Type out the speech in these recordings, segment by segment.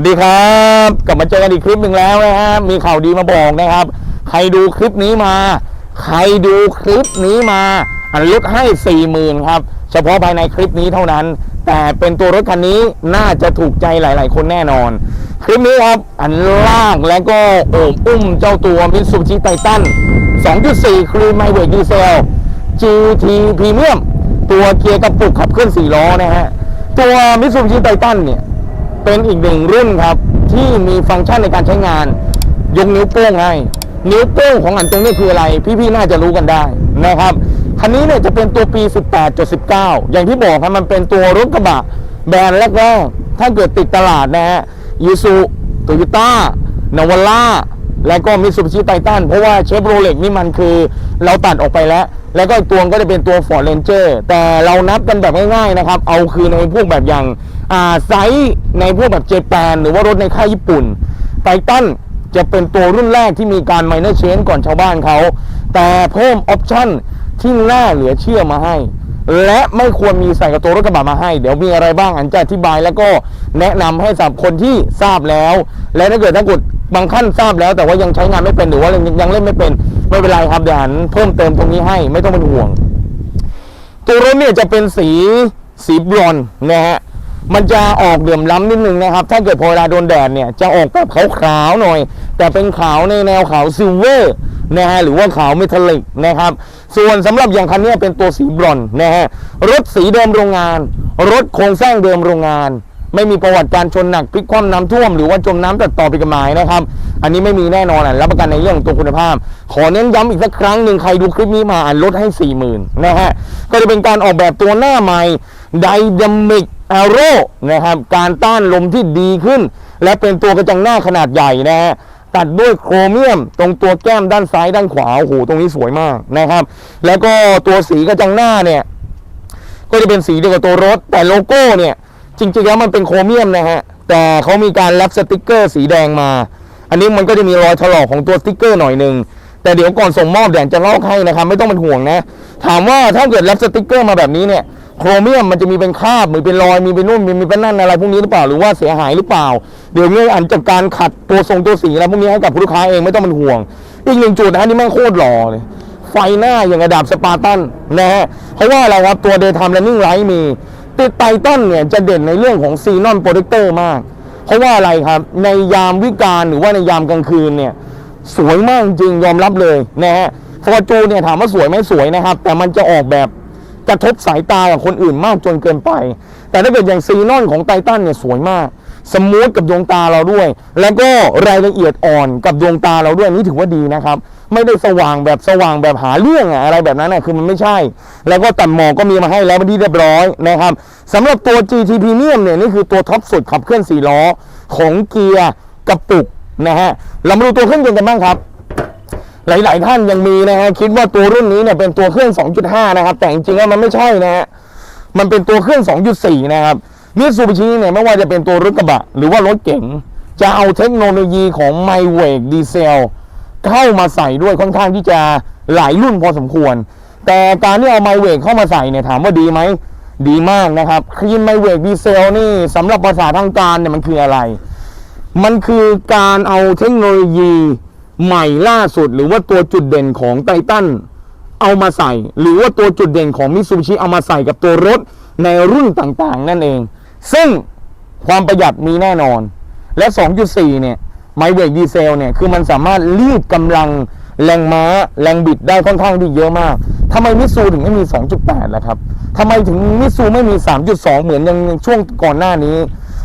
วัสดีครับ กลับมาเจอกันอีกคลิปหนึ่งแล้วนะฮะมีข่าวดีมาบอกนะครับ ใครดูคลิปนี้มา ใครดูคลิปนี้มาอันลดให้4 0,000ครับ เฉพาะภายในคลิปนี้เท่านั้น แต่เป็นตัวรถคันนี้น่าจะถูกใจหลาย ๆ คนแน่นอน คลิปนี้ครับ อันล่างและก็โอบอุ้มเจ้าตัวมิ t ซูบิชิไททัน2.4 ครีมไมเวกดีเซล GT Premium ตัวเกียร์กระปุกขับเคลื่อน4ล้อนะฮะ ตัวมิ t ซูบิชิไททันเนี่ย เป็นอีกหนึ่งรุ่นครับ ที่มีฟังก์ชันในการใช้งาน ยกนิ้วโป้งให้นิ้วโป้งของอันตรงนี้คืออะไร พี่ๆน่าจะรู้กันได้นะครับคันนี้เนี่ยจะเป็นตัวปี 18.19 อย่างที่บอกครับมันเป็นตัวรถกระบะแบรนด์แรกๆถ้าเกิดติดตลาดนะฮะยูซูโตโยต้านาวาร่าและก็มิ t ซูบิชิไททันเพราะว่าเชฟโรเล็กนี่มันคือเราตัดออกไปแล้ว แล้วก็อีกตัวก็จะเป็นตัว Ford Ranger แต่เรานับกันแบบง่ายๆนะครับ เอาคือในพวกแบบอย่าง ไซส์ในพวกแบบเจแปนหรือว่ารถในค่ายญี่ปุ่นไททันจะเป็นตัวรุ่นแรกที่มีการ minor change ก่อนชาวบ้านเขา แต่เพิ่มออปชั่นที่น่าเหลือเชื่อมาให้ และไม่ควรมีใส่กับตัวรถกระบะมาให้ เดี๋ยวมีอะไรบ้างอันจะอธิบายแล้วก็แนะนำให้สำหรับคนที่ทราบแล้ว และถ้าเกิดถ้ากดบางขั้นทราบแล้ว แต่ว่ายังใช้งานไม่เป็นหรือว่ายังยังเล่นไม่เป็นไม่เป็นไรครับเดี๋ยวหันเพิ่มเติมตรงนี้ให้ไม่ต้องเป็นห่วง ตัวรถเนี่ยจะเป็นสีสีบรอนนะฮะ มันจะออกเหลื่อมล้ำนิดนึงนะครับ ถ้าเกิดพอเวลาโดนแดดเนี่ยจะออกแบบขาวๆหน่อย แต่เป็นขาวในแนวขาวซิลเวอร์นะฮะหรือว่าขาวเมทัลลิกนะครับ ส่วนสำหรับอย่างคันนี้เป็นตัวสีบรอนนะฮะรถสีเดิมโรงงาน รถโครงสร้างเดิมโรงงาน ไม่มีประวัติการชนหนักพลิกคว่ำน้ำท่วมหรือว่าจมน้ำตัดต่อผิดกฎหมายนะครับ อันนี้ไม่มีแน่นอนอะรับประกันในเรื่องของตัวคุณภาพ ขอเน้นย้ำอีกสักครั้งหนึ่งใครดูคลิปนี้มาอ่านลดให้ 4 0,000นะฮะก็จะเป็นการออกแบบตัวหน้าใหม่ไดนามิก แอโร่นะครับการต้านลมที่ดีขึ้น และเป็นตัวกระจังหน้าขนาดใหญ่นะฮะตัดด้วยโครเมียม ตรงตัวแก้มด้านซ้ายด้านขวาโอ้โหตรงนี้สวยมากนะครับ แล้วก็ตัวสีกระจังหน้าเนี่ยก็จะเป็นสีเดียวกับตัวรถ แต่โลโก้เนี่ยจริงๆแล้วมันเป็นโครเมียมนะฮะแต่เขามีการแรปสติกเกอร์สีแดงมา อันนี้มันก็จะมีรอยถลอกของตัวสติกเกอร์หน่อยหนึ่งแต่เดี๋ยวก่อนส่งมอบเดี๋ยวจะลอกให้นะครับ ไม่ต้องเป็นห่วงนะ ถามว่าถ้าเกิดแรปสติกเกอร์มาแบบนี้เนี่ย โครเมียมมันจะมีเป็นคราบหรือเป็นรอยมีเป็นนุ่นมีมีเป็นนั่นอะไรพวกนี้หรือเปล่าหรือว่าเสียหายหรือเปล่า เดี๋ยวนี้อันจัดการขัดตัวทรงตัวสีอะไรพวกนี้ให้กับผู้ลูกค้าเองไม่ต้องเป็นห่วง อีกหนึ่งจุดนะนี่แม่งโคตรหล่อเลยไฟหน้าอย่างกระดับสปาร์ตันนะฮะเพราะว่าอะไรครับตัว Daytime Running Light มีติดไททันเนี่ยจะเด่นในเรื่องของซีนอนโปรเจคเตอร์มาก เพราะว่าอะไรครับในยามวิกาลหรือว่าในยามกลางคืนเนี่ยสวยมากจริงยอมรับเลยนะฮะฟอร์จูเนี่ยถามว่าสวยไหมสวยนะครับ แต่มันจะออกแบบ กระทบสายตากับคนอื่นมากจนเกินไป แต่ถ้าเกิดอย่างซีนอนของไททันเนี่ยสวยมาก สมูทกับดวงตาเราด้วย แล้วก็รายละเอียดอ่อนกับดวงตาเราด้วยนี่ถือว่าดีนะครับ ไม่ได้สว่างแบบสว่างแบบหาเรื่องอะอะไรแบบนั้นนะคือมันไม่ใช่ แล้วก็ตัดหมอกก็มีมาให้แล้วเป็นที่เรียบร้อยนะครับสำหรับตัว GT Premium เนี่ยนี่คือตัวท็อปสุดขับเคลื่อน4ล้อของเกียร์กระปุกนะฮะเรามาดูตัวเครื่องยนต์กันบ้างครับ หลาย ๆ ท่านยังมีนะฮะคิดว่าตัวรุ่นนี้เนี่ยเป็นตัวเครื่อง 2.5 นะครับ แต่จริงๆแล้วมันไม่ใช่นะฮะมันเป็นตัวเครื่อง 2.4 นะครับมิตซูบิชิเนี่ยไม่ว่าจะเป็นตัวรถกระบะ หรือว่ารถเก๋งจะเอาเทคโนโลยีของไมเวกดีเซลเข้ามาใส่ด้วยค่อนข้างที่จะหลายรุ่นพอสมควร แต่การที่เอาไมเวกเข้ามาใส่เนี่ยถามว่าดีไหมดีมากนะครับคลีนไมเวกดีเซลนี่สำหรับภาษาทางการเนี่ยมันคืออะไร มันคือการเอาเทคโนโลยี ใหม่ล่าสุดหรือว่าตัวจุดเด่นของไททันเอามาใส่ หรือว่าตัวจุดเด่นของมิซูบิชิเอามาใส่กับตัวรถในรุ่นต่างๆ นั่นเอง ซึ่งความประหยัดมีแน่นอน และ 2.4 เนี่ยไมเวกดีเซลเนี่ยคือมันสามารถรีดกำลังแรงม้าแรงบิดได้ค่อนข้างที่เยอะมากทำไมมิซูถึงไม่มี 2.8 ล่ะครับทำไมถึงมิซูไม่มี 3.2 เหมือนย่างช่วงก่อนหน้านี้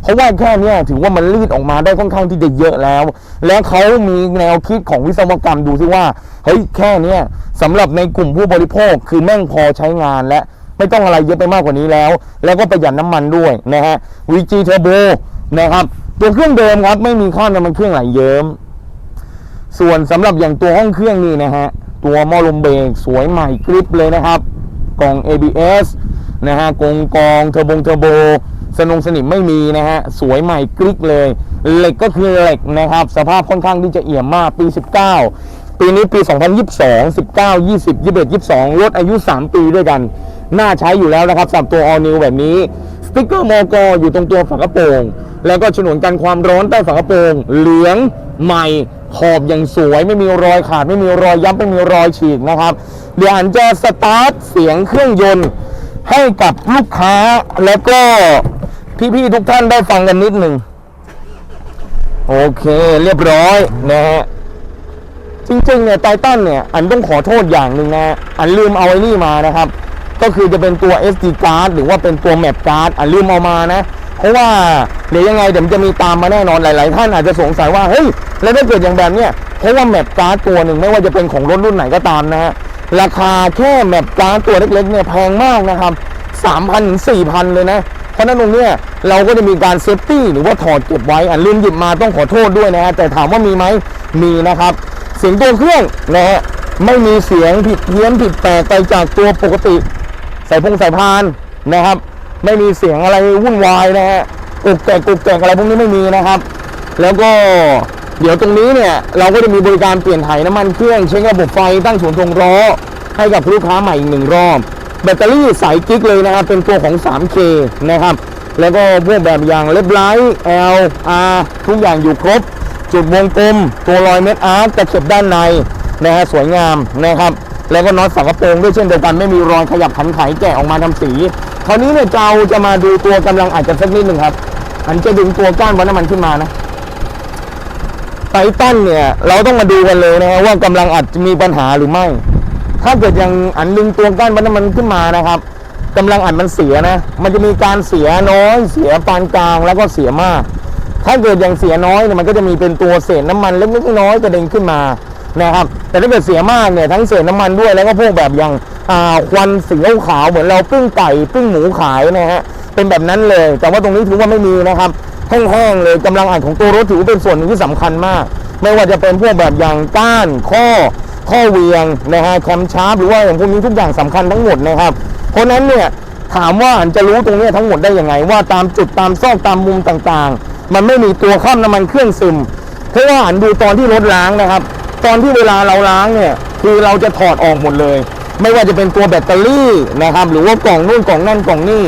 เพราะว่าแค่เนี้ยถือว่ามันรีดออกมาได้ค่อนข้างที่จะเยอะแล้ว แล้วเขามีแนวคิดของวิศวกรรมดูซิว่าเฮ้ยแค่เนี้ยสำหรับในกลุ่มผู้บริโภคคือแม่งพอใช้งานและไม่ต้องอะไรเยอะไปมากกว่านี้แล้ว แล้วก็ประหยัดน้ำมันด้วยนะฮะ VG Turbo นะครับตัวเครื่องเดิมครับไม่มีข้อน้ำมันเครื่องไหลเยิ้มส่วนสำหรับอย่างตัวห้องเครื่องนี่นะฮะตัวมอลมเบรกสวยใหม่กริปเลยนะครับกล่อง ABS นะฮะกงกองเทอร์บงเทอร์โบ สนงสนิมไม่มีนะฮะ สวยใหม่กริกเลย เหล็กก็คือเหล็กนะครับ สภาพค่อนข้างที่จะเอี่ยมมากปี 19 ปีนี้ปี 2022 19 20 21 22ลดอายุ 3 ปีด้วยกัน น่าใช้อยู่แล้วนะครับสำหรับตัว All New แบบนี้ สติ๊กเกอร์มอกอยู่ตรงตัวฝากระโปรง แล้วก็ฉนวนกันความร้อนใต้ฝากระโปรง เหลืองใหม่ขอบอย่างสวยไม่มีรอยขาด ไม่มีรอยยับไม่มีรอยฉีกนะครับ เดี๋ยวอันจะสตาร์ทเสียงเครื่องยนต์ ให้กับลูกค้าแล้วก็พี่ๆทุกท่านได้ฟังกันนิดหนึ่งโอเคเรียบร้อยนะฮะจริงๆเนี่ยไททันเนี่ยอันต้องขอโทษอย่างหนึ่งนะอันลืมเอาไอ้นี่มานะครับ ก็คือจะเป็นตัว SD card หรือว่าเป็นตัว map card อันลืมเอามานะ เพราะว่าเดี๋ยวยังไงเดี๋ยวจะมีตามมาแน่นอนหลาย ๆ ท่านอาจจะสงสัยว่าเฮ้ยแล้วถ้าเกิดอย่างแบบเนี้ยเพราะว่า map card ตัวหนึ่งไม่ว่าจะเป็นของรถรุ่นไหนก็ตามนะฮะ ราคาแค่ map card ตัวเล็กๆเนี่ยแพงมากนะครับ3,000ถึง4,000เลยนะ เพราะนั้นตรงเนี้ยเราก็จะมีการเซฟตี้หรือว่าถอดเก็บไว้อันลืมหยิบมาต้องขอโทษด้วยนะฮะแต่ถามว่ามีไหมมีนะครับ เสียงตัวเครื่องนะฮะไม่มีเสียงผิดเพี้ยนผิดแปลกไปจากตัวปกติ ใสายพงใสายพานนะครับ ไม่มีเสียงอะไรวุ่นวายนะฮะกุกแกกกุกแกกอะไรพวกนี้ไม่มีนะครับ แล้วก็ เดี๋ยวตรงนี้เนี่ยเราก็จะมีบริการเปลี่ยนถ่ายน้ำมันเครื่องเช็คระบบไฟตั้งศูนย์ตรงล้อให้กับลูกค้าใหม่อีกหนึ่งรอบ แบตเตอรี่สายกิ๊กเลยนะครับ เป็นตัวของ 3K นะครับ แล้วก็พวกแบบอย่างเล็บไลท์ L R ทุกอย่างอยู่ครบ จุดวงกลม ตัวรอยเม็ดอาร์ตตะเข็บด้านในนะฮะสวยงามนะครับ แล้วก็น็อตฝากระโปรงด้วยเช่นเดียวกันไม่มีรอยขยับขันไขแกะออกมาทำสี คราวนี้เนี่ยเราจะมาดูตัวกำลังอาจจะสักนิดหนึ่งครับอันจะดึงตัวก้านวัดน้ำมันขึ้นมานะ ไททันเนี่ย เราต้องมาดูกันเลยนะฮะว่ากำลังอาจจะมีปัญหาหรือไม่ ถ้าเกิดยังอันดึงตัวก้านวัน้ำมันขึ้นมานะครับกำลังอัดมันเสียนะ มันจะมีการเสียน้อย เสียปานกลางแล้วก็เสียมาก ถ้าเกิดยังเสียน้อยเนี่ยมันก็จะมีเป็นตัวเศษน้ำมันเล็กๆน้อยๆกระเด็นขึ้นมานะครับ แต่ถ้าเกิดเสียมากเนี่ยทั้งเศษน้ำมันด้วยแล้วก็พวกแบบอย่างควันสีขาวเหมือนเราปิ้งไก่ปิ้งหมูขายนะฮะเป็นแบบนั้นเลย แต่ว่าตรงนี้ถือว่าไม่มีนะครับ แห้งๆเลยกำลังอัดของตัวรถถือเป็นส่วนหนึ่งที่สำคัญมาก ไม่ว่าจะเป็นพวกแบบอย่างก้านข้อข้อเวียงนะฮะแคมชาร์ปหรือว่าอย่างพวกนี้ทุกอย่างสำคัญทั้งหมดนะครับ เพราะนั้นเนี่ยถามว่าอันจะรู้ตรงนี้ทั้งหมดได้ยังไง ว่าตามจุดตามซอกตามมุมต่างๆ มันไม่มีตัวข้ามน้ำมันเครื่องซึมเพราะว่าอันดูตอนที่รถล้างนะครับ ตอนที่เวลาเราล้างเนี่ยคือเราจะถอดออกหมดเลย ไม่ว่าจะเป็นตัวแบตเตอรี่นะครับหรือว่ากล่องนู่นกล่องนั่นกล่องนี่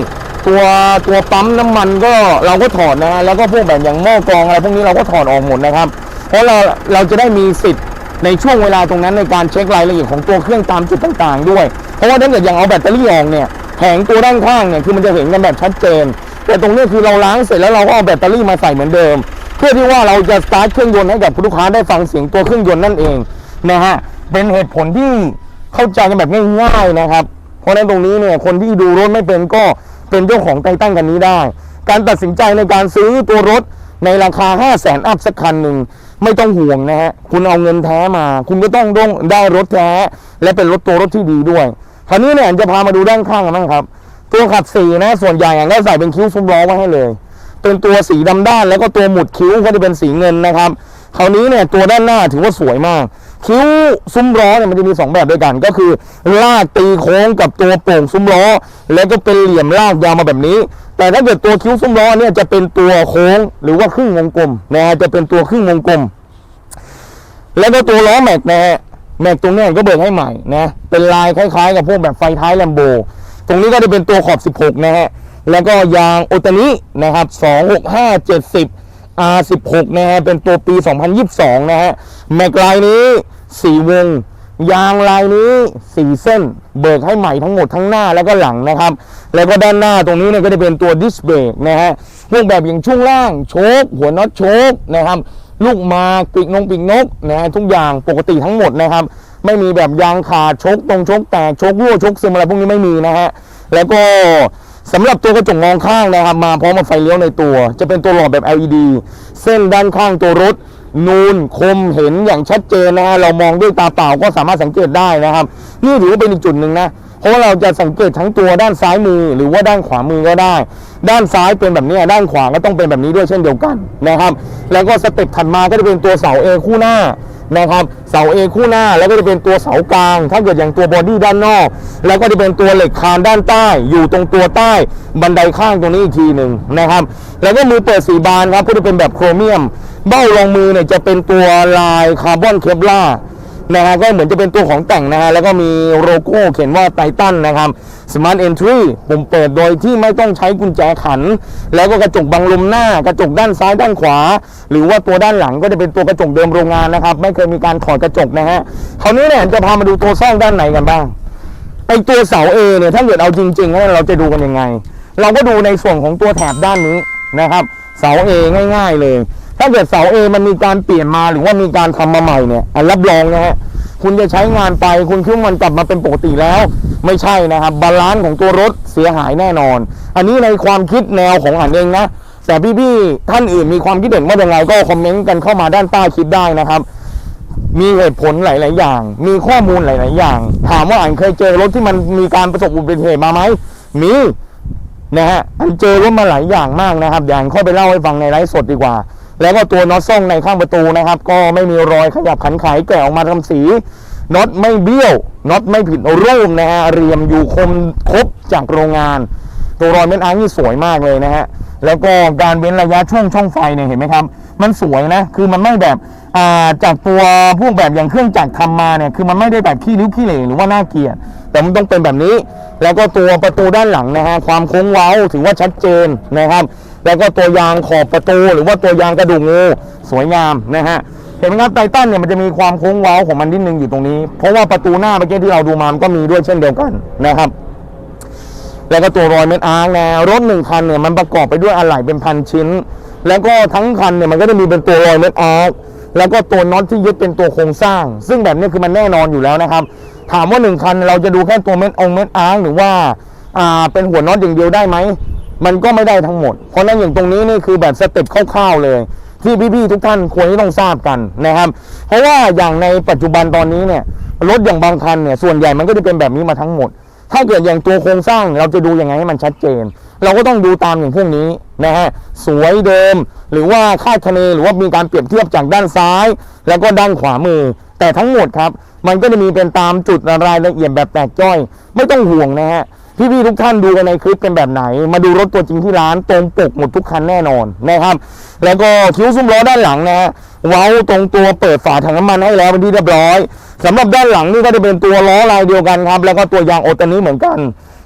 ตัวตัวปั๊มน้ำมันก็เราก็ถอดนะฮะแล้วก็พวกแบบอย่างหม้อกรองอะไรพวกนี้เราก็ถอดออกหมดนะครับ เพราะเราเราจะได้มีสิทธิ์ในช่วงเวลาตรงนั้นในการเช็ครายละเอียดของตัวเครื่องตามจุดต่างๆ ด้วย เพราะว่าถ้าเกิดอย่างเอาแบตเตอรี่ออกเนี่ยแผงตัวด้านข้างเนี่ยคือมันจะเห็นกันแบบชัดเจน แต่ตรงนี้คือเราล้างเสร็จแล้วเราก็เอาแบตเตอรี่มาใส่เหมือนเดิม เพื่อที่ว่าเราจะสตาร์ทเครื่องยนต์ให้กับลูกค้าได้ฟังเสียงตัวเครื่องยนต์นั่นเองนะฮะเป็นเหตุผลที่เข้าใจกันแบบง่ายๆนะครับ เพราะฉะนั้นตรงนี้เนี่ยคนที่ดูรถไม่เป็นก็ เป็นเจ้าของไททันกันนี้ได้ การตัดสินใจในการซื้อตัวรถในราคา 5 0 0แสนอัพสักคันหนึ่งไม่ต้องห่วงนะฮะ คุณเอาเงินแท้มา คุณก็ต้องต้องได้รถแท้ และเป็นรถตัวรถที่ดีด้วย คราวนี้เนี่ยจะพามาดูด้านข้างกันบ้างครับ ตัวขับสีนะ ส่วนใหญ่ก็ใส่เป็นคิ้วซุ้มล้อไว้ให้เลย เป็นตัวสีดำด้านแล้วก็ตัวหมุดคิ้วก็จะเป็นสีเงินนะครับ คราวนี้เนี่ยตัวด้านหน้าถือว่าสวยมาก คิ้วซุ้มล้อเนี่ยมันจะมีสองแบบด้วยกัน ก็คือลากตีโค้งกับตัวโป่งซุ้มล้อ แล้วก็เป็นเหลี่ยมลากยาวมาแบบนี้ แต่ถ้าเกิดตัวคิ้วซุ้มล้อเนี่ยจะเป็นตัวโค้งหรือว่าครึ่งวงกลมนะฮะจะเป็นตัวครึ่งวงกลม แล้วก็ตัวล้อแม็กนะฮะแม็กตรงนี้ก็เบิกให้ใหม่นะเป็นลายคล้ายๆ กับพวกแบบไฟท้ายแลมโบตรงนี้ก็จะเป็นตัวขอบ 16 นะฮะแล้วก็ยางโอตานินะครับ 265 70 R16 นะฮะเป็นตัวปี 2022 นะฮะแม็กลายนี้ 4 วง ยางลายนี้ 4 เส้น เบิกให้ใหม่ทั้งหมดทั้งหน้าแล้วก็หลังนะครับ แล้วก็ด้านหน้าตรงนี้เนี่ยก็จะเป็นตัวดิสเบรกนะฮะพวกแบบอย่างช่วงล่างโชคหัวน็อตโชคนะครับลูกมาปีกนงปีกนกนะฮะทุกอย่างปกติทั้งหมดนะครับ ไม่มีแบบยางขาดชกตรงชกแตกชกรั่วชกซึมอะไรพวกนี้ไม่มีนะฮะแล้วก็ สำหรับตัวกระจกมองข้างนะครับ มาพร้อมกับไฟเลี้ยวในตัว จะเป็นตัวหลอดแบบ LED เส้นด้านข้างตัวรถ นูนคมเห็นอย่างชัดเจนนะฮะเรามองด้วยตาเปล่าก็สามารถสังเกตได้นะครับ นี่ถือว่าเป็นอีกจุดหนึ่งนะเพราะว่าเราจะสังเกตทั้งตัวด้านซ้ายมือหรือว่าด้านขวามือก็ได้ ด้านซ้ายเป็นแบบนี้ด้านขวาก็ต้องเป็นแบบนี้ด้วยเช่นเดียวกันนะครับ แล้วก็สเต็ปถัดมาก็จะเป็นตัวเสาเอคู่หน้า นะครับเสาเอคู่หน้าแล้วก็จะเป็นตัวเสากลาง ถ้าเกิดอย่างตัวบอดี้ด้านนอก แล้วก็จะเป็นตัวเหล็กคานด้านใต้ อยู่ตรงตัวใต้บันไดข้างตรงนี้อีกทีหนึ่งนะครับ แล้วก็มือเปิดสีบานครับก็จะเป็นแบบโครเมียม เบ้ารองมือเนี่ยจะเป็นตัวลายคาร์บอนเคปลาร์ นะฮะก็เหมือนจะเป็นตัวของแต่งนะฮะแล้วก็มีโลโก้เขียนว่าไททันนะครับ Smart Entry ผมเปิดโดยที่ไม่ต้องใช้กุญแจขัน แล้วก็กระจกบังลมหน้ากระจกด้านซ้ายด้านขวา หรือว่าตัวด้านหลังก็จะเป็นตัวกระจกเดิมโรงงานนะครับไม่เคยมีการถอดกระจกนะฮะคราวนี้เนี่ยจะพามาดูตัวซ่องด้านในกันบ้างไอตัวเสา A เนี่ยถ้าเกิดเอาจริงๆแล้วเราจะดูกันยังไง เราก็ดูในส่วนของตัวแถบด้านนี้นะครับ เสา A ง่าย ๆเลย ถ้าเกิดเสา A มันมีการเปลี่ยนมาหรือว่ามีการทำมาใหม่เนี่ยอันรับรองนะฮะคุณจะใช้งานไปคุณคิดว่ามันกลับมาเป็นปกติแล้ว ไม่ใช่นะครับบาลานซ์ของตัวรถเสียหายแน่นอน อันนี้ในความคิดแนวของอันเองนะแต่พี่ๆท่านอื่นมีความคิดเห็นว่ายังไงก็คอมเมนต์กันเข้ามาด้านใต้คลิปได้นะครับ มีเหตุผลหลาย ๆ อย่าง มีข้อมูลหลาย ๆ อย่าง ถามว่าอันเคยเจอรถที่มันมีการประสบอุบัติเหตุมาไหมมีนะฮะอันเจอรถมาหลายอย่างมากนะครับเดี๋ยวอันค่อไปเล่าให้ฟังในไลฟ์สดดีกว่า แล้วก็ตัวน็อตซ่องในข้างประตูนะครับ ก็ไม่มีรอยขยับขันไขแกะออกมาทำสีน็อตไม่เบี้ยวน็อตไม่ผิดรูปนะฮะเรียมอยู่คมครบจากโรงงาน ตัวรอยเม็ดอาร์นี่สวยมากเลยนะฮะแล้วก็การเว้นระยะช่วงช่องไฟเนี่ยเห็นไหมครับ มันสวยนะ คือมันไม่แบบจากตัวพวกแบบอย่างเครื่องจักรทำมาเนี่ย คือมันไม่ได้แบบขี้ริ้วขี้เหร่หรือว่าน่าเกลียด แต่มันต้องเป็นแบบนี้ แล้วก็ตัวประตูด้านหลังนะฮะความโค้งเว้าถือว่าชัดเจนนะครับ แล้วก็ตัวยางขอบประตูหรือว่าตัวยางกระดูกงูสวยงามนะฮะเห็นไหมครับไททันเนี่ยมันจะมีความโค้งเว้าของมันนิดนึงอยู่ตรงนี้ เพราะว่าประตูหน้าเมื่อกี้ที่เราดูมามันก็มีด้วยเช่นเดียวกันนะครับ แล้วก็ตัวรอยเม็ดอาร์นะรถหนึ่งคันเนี่ยมันประกอบไปด้วยอะไหล่เป็นพันชิ้น แล้วก็ทั้งคันเนี่ยมันก็จะมีเป็นตัวรอยเม็ดอาร์แล้วก็ตัวน็อตที่ยึดเป็นตัวโครงสร้าง ซึ่งแบบนี้คือมันแน่นอนอยู่แล้วนะครับ ถามว่าหนึ่งคัน เราจะดูแค่ตัวเม็ดองเม็ดอาร์คหรือว่าอ่าเป็นหัวน็อตอย่างเดียวได้ไหมมันก็ไม่ได้ทั้งหมด เพราะฉะนั้นอย่างตรงนี้นี่คือแบบสเต็ปคร่าวๆเลย ที่พี่ๆทุกท่านควรที่ต้องทราบกันนะครับ เพราะว่าอย่างในปัจจุบันตอนนี้เนี่ยรถอย่างบางคันเนี่ยส่วนใหญ่มันก็จะเป็นแบบนี้มาทั้งหมด ถ้าเกิดอย่างตัวโครงสร้างเราจะดูยังไงให้มันชัดเจน เราก็ต้องดูตามอย่างพวกนี้นะฮะสวยเดิม หรือว่าคาดคะเนหรือว่ามีการเปรียบเทียบจากด้านซ้าย แล้วก็ด้านขวามือ แต่ทั้งหมดครับ มันก็จะมีเป็นตามจุดรายละเอียดแบบแตกจ้อย ไม่ต้องห่วงนะฮะพี่ๆทุกท่านดูกันในคลิปเป็นแบบไหน มาดูรถตัวจริงที่ร้านตรงปกหมดทุกคันแน่นอนนะครับ แล้วก็คิ้วซุ้มล้อด้านหลังนะฮะเว้าตรงตัวเปิดฝาถังน้ำมันให้แล้วเป็นที่เรียบร้อยสำหรับด้านหลังนี่ก็จะเป็นตัวล้อลายเดียวกันครับ แล้วก็ตัวยางโอตานี้เหมือนกัน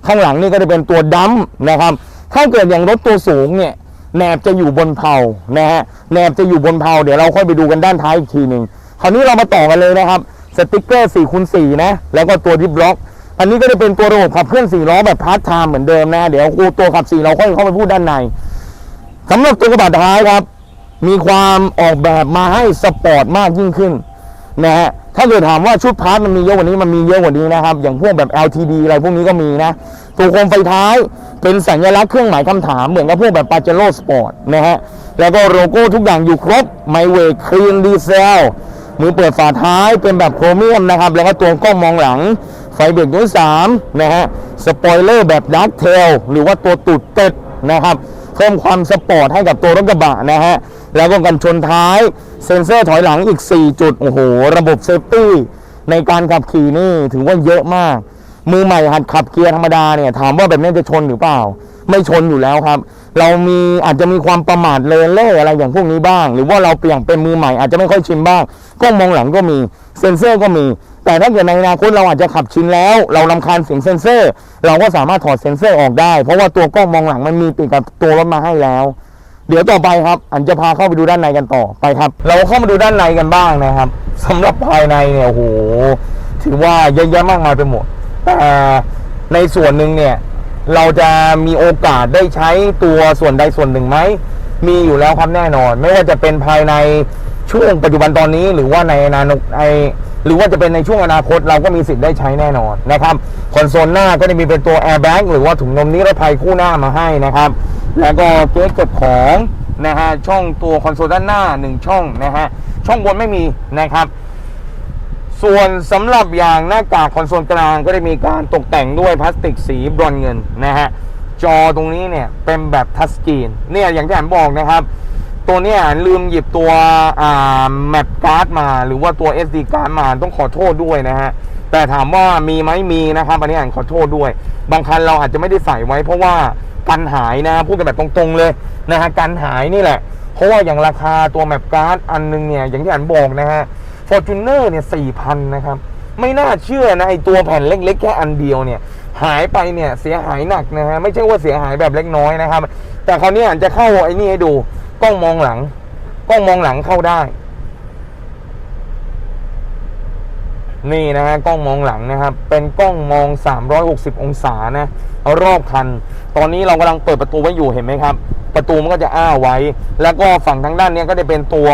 ข้างหลังนี่ก็จะเป็นตัวดัมนะครับ ถ้าเกิดอย่างรถตัวสูงเนี่ยแหนบจะอยู่บนเพลานะฮะแหนบจะอยู่บนเพลาเดี๋ยวเราค่อยไปดูกันด้านท้ายอีกทีหนึ่งคราวนี้เรามาต่อกันเลยนะครับ สติกเกอร์4คูณ4นะ แล้วก็ตัวดิฟล็อก อันนี้ก็จะเป็นตัวระบบขับเคลื่อนสี่ล้อแบบพาร์ทไทม์เหมือนเดิมนะ เดี๋ยวครูตัวขับสี่เราค่อยเข้าไปพูดด้านในสำหรับตัวกระบะท้ายครับ มีความออกแบบมาให้สปอร์ตมากยิ่งขึ้นนะฮะถ้าเกิดถามว่าชุดพาร์ทมันมีเยอะกว่านี้มันมีเยอะกว่านี้นะครับ อย่างพวกแบบ LTD อะไรพวกนี้ก็มีนะ ตัวโคมไฟท้ายเป็นสัญลักษณ์เครื่องหมายคำถามเหมือนกับพวกแบบปาเจโร่สปอร์ตนะฮะ แล้วก็โลโก้ทุกอย่างอยู่ครบไมเวกคลีนดีเซล มือเปิดฝาท้ายเป็นแบบโครเมียมนะครับ แล้วก็ตัวกล้องมองหลัง ไฟเบรกด้วย3นะฮะ สปอยเลอร์แบบดักเทลหรือว่าตัวตุดเต็ดนะครับ เพิ่มความสปอร์ตให้กับตัวรถกระบะนะฮะ แล้วก็กันชนท้าย เซ็นเซอร์ถอยหลังอีก 4 จุด โอ้โห ระบบเซฟตี้ในการขับขี่นี่ถือว่าเยอะมาก มือใหม่หัดขับเกียร์ธรรมดาเนี่ยถามว่าแบบนี้จะชนหรือเปล่า ไม่ชนอยู่แล้วครับ เรามีอาจจะมีความประมาทเลนเล่อะไรอย่างพวกนี้บ้าง หรือว่าเราเปลี่ยนเป็นมือใหม่อาจจะไม่ค่อยชินบ้างกล้องมองหลังก็มีเซ็นเซอร์ก็มี แต่ถ้าเกิดในอนาคตเราอาจจะขับชินแล้ว เราลำคาญเสียงเซ็นเซอร์ เราก็สามารถถอดเซ็นเซอร์ออกได้ เพราะว่าตัวกล้องมองหลังมันมีติดกับตัวรถมาให้แล้ว เดี๋ยวต่อไปครับ อันจะพาเข้าไปดูด้านในกันต่อไปครับ เราเข้ามาดูด้านในกันบ้างนะครับสำหรับภายในเนี่ยโอ้โหถือว่าเยอะแยะมากมายไปหมดแต่ในส่วนหนึ่งเนี่ย เราจะมีโอกาสได้ใช้ตัวส่วนใดส่วนหนึ่งไหม มีอยู่แล้วครับแน่นอน ไม่ว่าจะเป็นภายในช่วงปัจจุบันตอนนี้หรือว่าในอนาคตไอหรือว่าจะเป็นในช่วงอนาคตเราก็มีสิทธิ์ได้ใช้แน่นอนนะครับคอนโซลหน้าก็จะมีเป็นตัวแอร์แบ็กหรือว่าถุงนมนิรภัยคู่หน้ามาให้นะครับ แล้วก็เก๊กเก็บของนะฮะช่องตัวคอนโซลด้านหน้าหนึ่งช่องนะฮะช่องบนไม่มีนะครับ ส่วนสำหรับอย่างหน้ากากคอนโซลกลางก็ได้มีการตกแต่งด้วยพลาสติกสีบรอนเงินนะฮะจอตรงนี้เนี่ยเป็นแบบทัชสกรีนเนี่ยอย่างที่ผมบอกนะครับ ตัวเนี้ยลืมหยิบตัวอ่าแมปการ์ดมา หรือว่าตัว SD การ์ดมาต้องขอโทษด้วยนะฮะแต่ถามว่ามีไหมมีนะครับอันนี้อ่านขอโทษด้วย บางคันเราอาจจะไม่ได้ใส่ไว้ เพราะว่ากันหายนะพูดกันแบบตรงๆเลยนะฮะกันหายนี่แหละ เพราะว่าอย่างราคาตัวแมปการ์ดอันนึงเนี่ยอย่างที่อ่านบอกนะฮะ Fortuner เนี่ยสี่พันนะครับ ไม่น่าเชื่อนะไอตัวแผ่นเล็กๆ แค่อันเดียวเนี่ยหายไปเนี่ยเสียหายหนักนะฮะไม่ใช่ว่าเสียหายแบบเล็กน้อยนะครับ แต่คราวนี้อาจจะเข้าไอ้นี่ให้ดูกล้องมองหลังกล้องมองหลังเข้าได้ นี่นะฮะกล้องมองหลังนะครับ เป็นกล้องมอง 360 องศานะเอารอบคัน ตอนนี้เรากำลังเปิดประตูไว้อยู่เห็นไหมครับ ประตูมันก็จะอ้าไว้ แล้วก็ฝั่งทางด้านนี้ก็จะเป็นตัว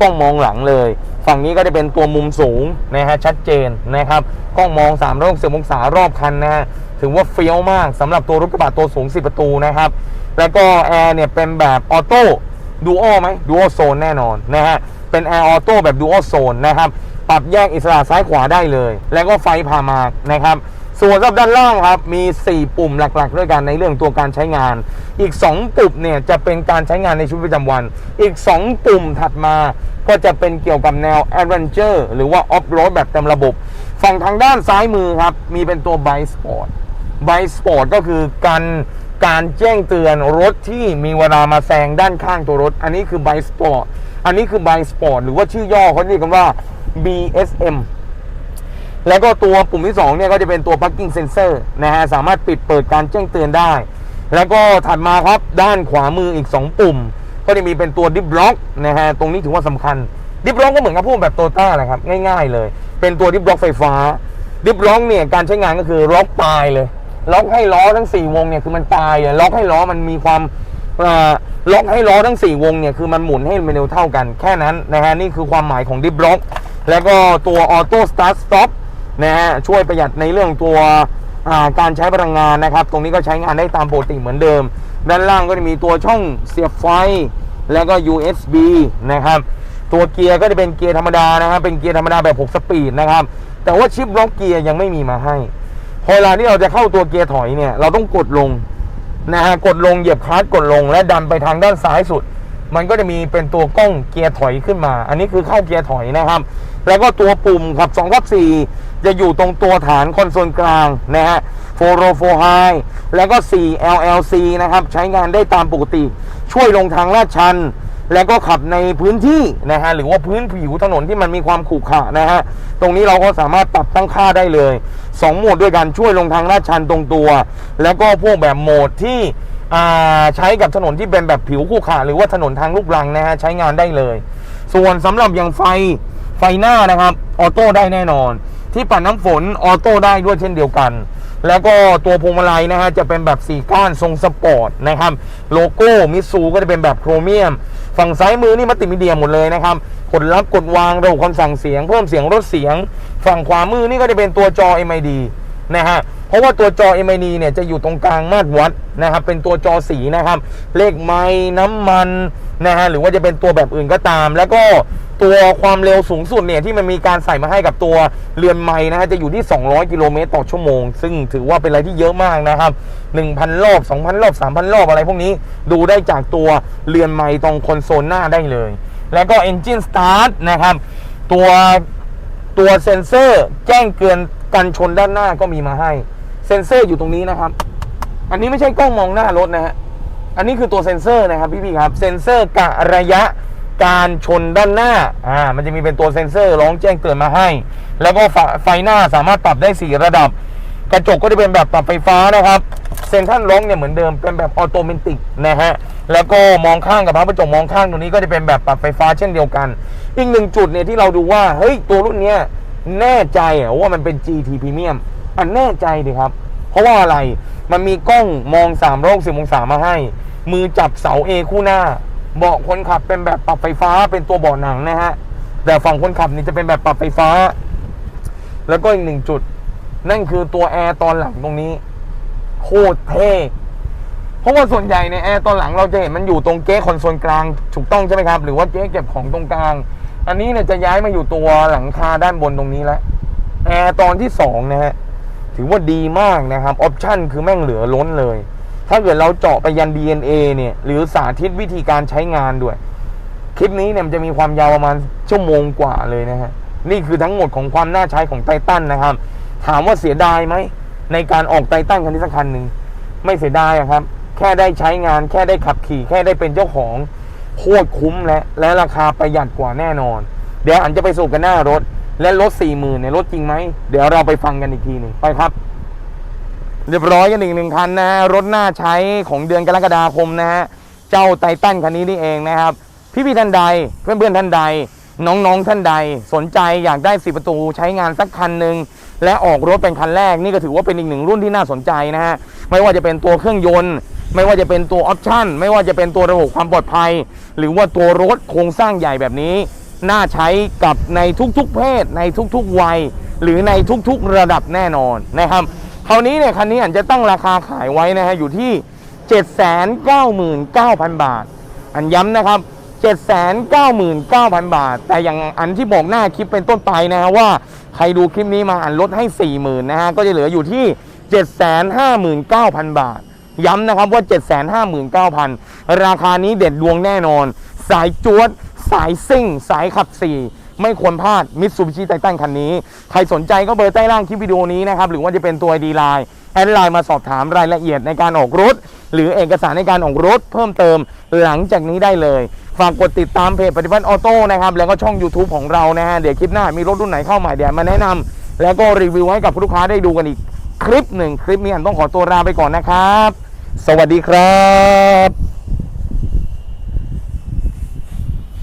กล้องมองหลังเลย ฝั่งนี้ก็จะเป็นตัวมุมสูงนะฮะชัดเจนนะครับกล้องมอง360อยองศารอบคันนะฮะถือว่าเฟี้ยวมากสำหรับตัวรถกระบะตัวสูง 10 ประตูนะครับ แล้วก็แอร์เนี่ยเป็นแบบออโต้ดูโอไหมดูโอโซนแน่นอนนะฮะเป็นแอร์ออโต้แบบดูโอโซนนะครับปรับแยกอิสระซ้ายขวาได้เลย แล้วก็ไฟพามานะครับ ส่วนรอบด้านล่างครับมี 4 ปุ่มหลักๆ ด้วยกันในเรื่องตัวการใช้งาน อีก 2 ปุ่มเนี่ยจะเป็นการใช้งานในชีวิตประจำวัน อีก 2 ปุ่มถัดมาก็จะเป็นเกี่ยวกับแนว Adventure หรือว่า Off Road แบบเต็มระบบ ฝั่งทางด้านซ้ายมือครับ มีเป็นตัว Bike Sport ไบสปอร์ตก็คือการการแจ้งเตือนรถที่มีเวลามาแซงด้านข้างตัวรถ อันนี้คือไบสปอร์ตอันนี้คือไบสปอร์ตหรือว่าชื่อย่อเขาเรียกกันว่า BSM แล้วก็ตัวปุ่มที่2เนี่ยก็จะเป็นตัว parking sensor นะฮะสามารถปิดเปิดการแจ้งเตือนได้ แล้วก็ถัดมาครับด้านขวามืออีก 2 ปุ่ม ก็จะมีเป็นตัวดิฟล็อกนะฮะตรงนี้ถือว่าสำคัญดิฟล็อกก็เหมือนกับพวกแบบโตต้าแหละครับง่ายๆเลย เป็นตัวดิฟล็อกไฟฟ้าดิฟล็อกเนี่ยการใช้งานก็คือล็อกปลายเลย ล็อกให้ล้อทั้ง 4 วงเนี่ยคือมันตายล็อกให้ล้อมันมีความล็อกให้ล้อทั้ง 4 วงเนี่ยคือมันหมุนให้มันเร็วเท่ากันแค่นั้นนะฮะนี่คือความหมายของดิฟล็อกแล้วก็ตัวออโต้สตาร์ทสต็อป นะฮะช่วยประหยัดในเรื่องตัวการใช้พลังงานนะครับ ตรงนี้ก็ใช้งานได้ตามปกติเหมือนเดิม ด้านล่างก็จะมีตัวช่องเสียบไฟ แล้วก็ USB นะครับตัวเกียร์ก็จะเป็นเกียร์ธรรมดานะครับเป็นเกียร์ธรรมดาแบบ 6 สปีดนะครับ แต่ว่าชิปล็อกเกียร์ยังไม่มีมาให้ พอเวลาที่เราจะเข้าตัวเกียร์ถอยเนี่ย เราต้องกดลงนะฮะกดลงเหยียบคลัตช์กดลง และดันไปทางด้านซ้ายสุด มันก็จะมีเป็นตัวกล้องเกียร์ถอยขึ้นมา อันนี้คือเข้าเกียร์ถอยนะครับ แล้วก็ตัวปุ่มครับ2กับ4 จะอยู่ตรงตัวฐานคอนโซลกลางนะฮะ4 row 4 high แล้วก็ 4 LLC นะครับ ใช้งานได้ตามปกติ ช่วยลงทางลาดชัน แล้วก็ขับในพื้นที่นะฮะหรือว่าพื้นผิวถนนที่มันมีความขรุขระนะฮะตรงนี้เราก็สามารถปรับตั้งค่าได้เลย 2 โหมดด้วยกันช่วยลงทางลาดชันตรงตัว แล้วก็พวกแบบโหมดที่ใช้กับถนนที่เป็นแบบผิวขรุขระหรือว่าถนนทางลูกรังนะฮะใช้งานได้เลย ส่วนสำหรับอย่างไฟไฟหน้านะครับออโต้ได้แน่นอน ที่ปัดน้ำฝนออโต้ได้ด้วยเช่นเดียวกัน แล้วก็ตัวพวงมาลัยนะฮะจะเป็นแบบสี่ก้านทรงสปอร์ตนะครับโลโก้มิซูก็จะเป็นแบบโครเมียม ฝั่งซ้ายมือนี่มัติมีเดียหมดเลยนะครับกดรับกดวางระบบคำสั่งเสียง เพิ่มเสียงลดเสียง ฝั่งขวามือนี่ก็จะเป็นตัวจอ MID นะฮะเพราะว่าตัวจอ MID เนี่ยจะอยู่ตรงกลางมาตรวัดนะครับเป็นตัวจอสีนะครับ เลขไม้น้ำมันนะฮะหรือว่าจะเป็นตัวแบบอื่นก็ตาม แล้วก็ ตัวความเร็วสูงสุดเนี่ยที่มันมีการใส่มาให้กับตัวเรือนไม้นะฮะจะอยู่ที่ 200 กิโลเมตรต่อชั่วโมง ซึ่งถือว่าเป็นอะไรที่เยอะมากนะครับ 1,000 รอบ 2,000 รอบ 3,000 รอบอะไรพวกนี้ดูได้จากตัวเรือนไม้ตรงคอนโซลหน้าได้เลย แล้วก็ Engine Start นะครับ ตัวตัวเซ็นเซอร์แจ้งเตือนกันชนด้านหน้าก็มีมาให้ เซ็นเซอร์อยู่ตรงนี้นะครับ อันนี้ไม่ใช่กล้องมองหน้ารถนะฮะอันนี้คือตัวเซ็นเซอร์นะครับพี่ๆครับเซ็นเซอร์กะระยะ การชนด้านหน้า อ่า มันจะมีเป็นตัวเซ็นเซอร์ร้องแจ้งเตือนมาให้ แล้วก็ไฟหน้าสามารถปรับได้ 4 ระดับ กระจกก็จะเป็นแบบปรับไฟฟ้านะครับ เซ็นทรัลล็อกเนี่ยเหมือนเดิม เป็นแบบออโตเมติกนะฮะ แล้วก็มองข้างกับพับกระจกมองข้างตรงนี้ก็จะเป็นแบบปรับไฟฟ้าเช่นเดียวกัน อีกหนึ่งจุดเนี่ยที่เราดูว่า เฮ้ย ตัวรุ่นเนี้ยแน่ใจอะว่ามันเป็น GT Premium อันแน่ใจดิครับ เพราะว่าอะไร มันมีกล้องมอง3 6 0องศามาให้ มือจับเสา A คู่หน้า เบาะคนขับเป็นแบบปรับไฟฟ้าเป็นตัวเบาะหนังนะฮะ แต่ฝั่งคนขับนี่จะเป็นแบบปรับไฟฟ้า แล้วก็อีกหนึ่งจุด นั่นคือตัวแอร์ตอนหลังตรงนี้ โคตรเท่เพราะว่าส่วนใหญ่ในแอร์ตอนหลังเราจะเห็นมันอยู่ตรงเก๊คอนโซลกลางถูกต้องใช่ไหมครับ หรือว่าเก๊เก็บของตรงกลาง อันนี้เนี่ยจะย้ายมาอยู่ตัวหลังคาด้านบนตรงนี้แล้วแอร์ตอนที่สองนะฮะถือว่าดีมากนะครับออปชั่นคือแม่งเหลือล้นเลย ถ้าเกิดเราเจาะไปยัน DNA เนี่ย หรือสาธิตวิธีการใช้งานด้วย คลิปนี้เนี่ยมันจะมีความยาวประมาณชั่วโมงกว่าเลยนะฮะ นี่คือทั้งหมดของความน่าใช้ของไททันนะครับ ถามว่าเสียดายไหม ในการออกไททันคันนี้สักคันหนึ่ง ไม่เสียดายครับ แค่ได้ใช้งาน แค่ได้ขับขี่ แค่ได้เป็นเจ้าของโคตรคุ้มและ และราคาประหยัดกว่าแน่นอน เดี๋ยวอันจะไปสูบกันหน้ารถ และรถสี่หมื่นเนี่ยรถจริงไหม เดี๋ยวเราไปฟังกันอีกทีหนึ่งไปครับ เรียบร้อยกันอีกหนึ่งคันนะฮะรถหน้าใช้ของเดือนกรกฎาคมนะฮะเจ้าไททันคันนี้นี่เองนะครับ พี่พี่ท่านใดเพื่อนเพื่อนๆท่านใด น้องๆท่านใด สนใจอยากได้สีประตูใช้งานสักคันหนึ่งและออกรถเป็นคันแรกนี่ก็ถือว่าเป็นอีกหนึ่งรุ่นที่น่าสนใจนะฮะไม่ว่าจะเป็นตัวเครื่องยนต์ ไม่ว่าจะเป็นตัวออปชั่นไม่ว่าจะเป็นตัวระบบความปลอดภัย หรือว่าตัวรถโครงสร้างใหญ่แบบนี้ น่าใช้กับในทุกๆเพศ ในทุกๆวัย หรือในทุกๆระดับแน่นอนนะครับ คราวนี้เนี่ยคันนี้อันจะตั้งราคาขายไว้นะฮะอยู่ที่ 799,000 บาท อันย้ำนะครับ 799,000 บาท แต่อย่างอันที่บอกหน้าคลิปเป็นต้นไปนะฮะว่าใครดูคลิปนี้มาอันลดให้ 40,000นะฮะก็จะเหลืออยู่ที่ 759,000 บาท ย้ำนะครับว่า 759,000 ราคานี้เด็ดดวงแน่นอน สายจวด สายซิ่ง สายขับสี่ ไม่ควรพลาดมิตซูบิชิไททันคันนี้ ใครสนใจก็เบอร์ใต้ล่างคลิปวิดีโอนี้นะครับ หรือว่าจะเป็นตัวดีไลน์แอดไลน์มาสอบถามรายละเอียดในการออกรถ หรือเอกสารในการออกรถเพิ่มเติมหลังจากนี้ได้เลย ฝากกดติดตามเพจปฏิบัติออโต้นะครับ แล้วก็ช่อง YouTube ของเรานะฮะเดี๋ยวคลิปหน้ามีรถรุ่นไหนเข้าใหม่เดี๋ยวมาแนะนำแล้วก็รีวิวให้กับลูกค้าได้ดูกันอีกคลิปหนึ่งคลิปนี้อันต้องขอตัวลาไปก่อนนะครับ สวัสดีครับ